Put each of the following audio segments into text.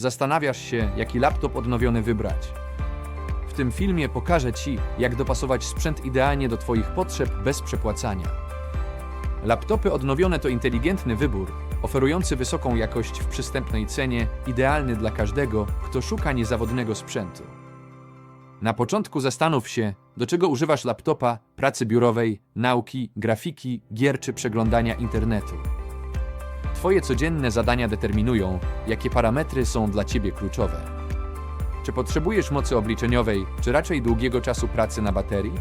zastanawiasz się, jaki laptop odnowiony wybrać. W tym filmie pokażę Ci, jak dopasować sprzęt idealnie do Twoich potrzeb bez przepłacania. Laptopy odnowione to inteligentny wybór, oferujący wysoką jakość w przystępnej cenie, idealny dla każdego, kto szuka niezawodnego sprzętu. Na początku zastanów się, do czego używasz laptopa, pracy biurowej, nauki, grafiki, gier czy przeglądania internetu. Twoje codzienne zadania determinują, jakie parametry są dla Ciebie kluczowe. Czy potrzebujesz mocy obliczeniowej, czy raczej długiego czasu pracy na baterii?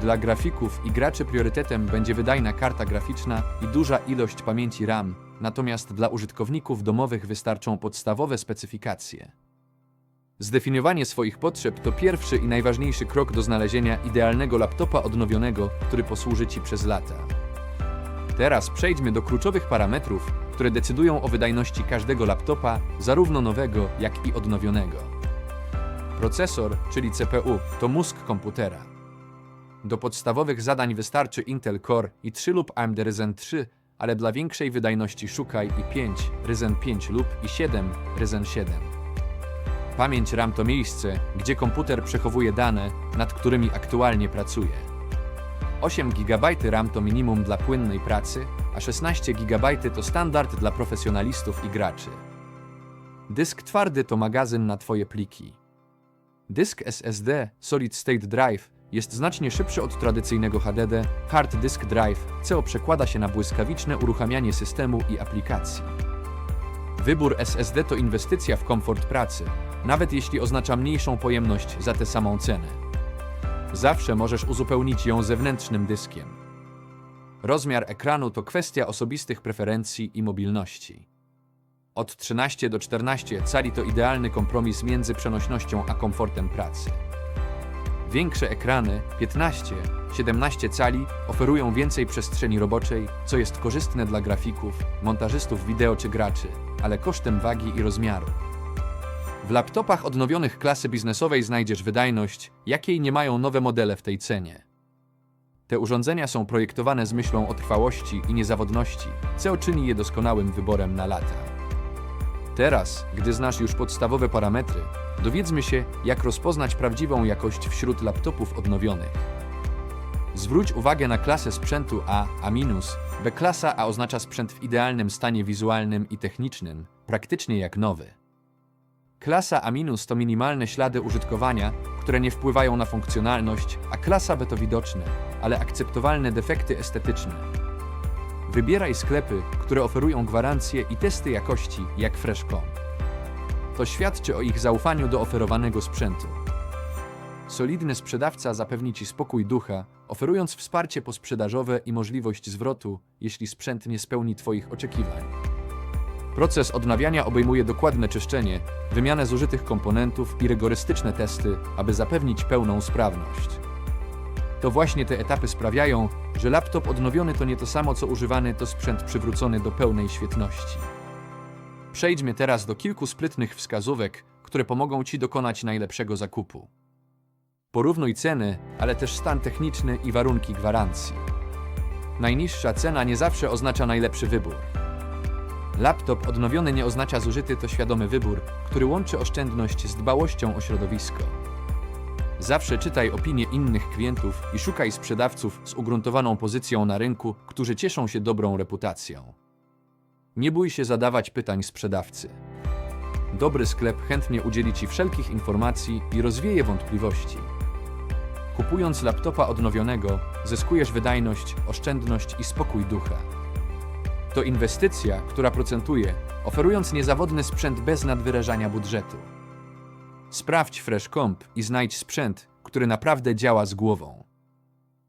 Dla grafików i graczy priorytetem będzie wydajna karta graficzna i duża ilość pamięci RAM, natomiast dla użytkowników domowych wystarczą podstawowe specyfikacje. Zdefiniowanie swoich potrzeb to pierwszy i najważniejszy krok do znalezienia idealnego laptopa odnowionego, który posłuży Ci przez lata. Teraz przejdźmy do kluczowych parametrów, które decydują o wydajności każdego laptopa, zarówno nowego, jak i odnowionego. Procesor, czyli CPU, to mózg komputera. Do podstawowych zadań wystarczy Intel Core i3 lub AMD Ryzen 3, ale dla większej wydajności szukaj i5, Ryzen 5 lub i7, Ryzen 7. Pamięć RAM to miejsce, gdzie komputer przechowuje dane, nad którymi aktualnie pracuje. 8 GB RAM to minimum dla płynnej pracy, a 16 GB to standard dla profesjonalistów i graczy. Dysk twardy to magazyn na Twoje pliki. Dysk SSD Solid State Drive jest znacznie szybszy od tradycyjnego HDD. Hard Disk Drive CO przekłada się na błyskawiczne uruchamianie systemu i aplikacji. Wybór SSD to inwestycja w komfort pracy, nawet jeśli oznacza mniejszą pojemność za tę samą cenę. Zawsze możesz uzupełnić ją zewnętrznym dyskiem. Rozmiar ekranu to kwestia osobistych preferencji i mobilności. Od 13 do 14 cali to idealny kompromis między przenośnością a komfortem pracy. Większe ekrany 15-17 cali oferują więcej przestrzeni roboczej, co jest korzystne dla grafików, montażystów wideo czy graczy, ale kosztem wagi i rozmiaru. W laptopach odnowionych klasy biznesowej znajdziesz wydajność, jakiej nie mają nowe modele w tej cenie. Te urządzenia są projektowane z myślą o trwałości i niezawodności, co czyni je doskonałym wyborem na lata. Teraz, gdy znasz już podstawowe parametry, dowiedzmy się, jak rozpoznać prawdziwą jakość wśród laptopów odnowionych. Zwróć uwagę na klasę sprzętu A, A-, B klasa A oznacza sprzęt w idealnym stanie wizualnym i technicznym, praktycznie jak nowy. Klasa A- to minimalne ślady użytkowania, które nie wpływają na funkcjonalność, a klasa B to widoczne, ale akceptowalne defekty estetyczne. Wybieraj sklepy, które oferują gwarancje i testy jakości, jak Freshcom. To świadczy o ich zaufaniu do oferowanego sprzętu. Solidny sprzedawca zapewni Ci spokój ducha, oferując wsparcie posprzedażowe i możliwość zwrotu, jeśli sprzęt nie spełni Twoich oczekiwań. Proces odnawiania obejmuje dokładne czyszczenie, wymianę zużytych komponentów i rygorystyczne testy, aby zapewnić pełną sprawność. To właśnie te etapy sprawiają, że laptop odnowiony to nie to samo co używany to sprzęt przywrócony do pełnej świetności. Przejdźmy teraz do kilku sprytnych wskazówek, które pomogą Ci dokonać najlepszego zakupu. Porównuj ceny, ale też stan techniczny i warunki gwarancji. Najniższa cena nie zawsze oznacza najlepszy wybór. Laptop odnowiony nie oznacza zużyty to świadomy wybór, który łączy oszczędność z dbałością o środowisko. Zawsze czytaj opinie innych klientów i szukaj sprzedawców z ugruntowaną pozycją na rynku, którzy cieszą się dobrą reputacją. Nie bój się zadawać pytań sprzedawcy. Dobry sklep chętnie udzieli Ci wszelkich informacji i rozwieje wątpliwości. Kupując laptopa odnowionego, zyskujesz wydajność, oszczędność i spokój ducha. To inwestycja, która procentuje, oferując niezawodny sprzęt bez nadwyrażania budżetu. Sprawdź FreshComp i znajdź sprzęt, który naprawdę działa z głową.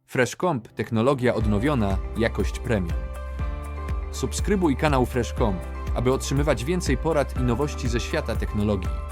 FreshComp technologia odnowiona, jakość premium. Subskrybuj kanał FreshComp, aby otrzymywać więcej porad i nowości ze świata technologii.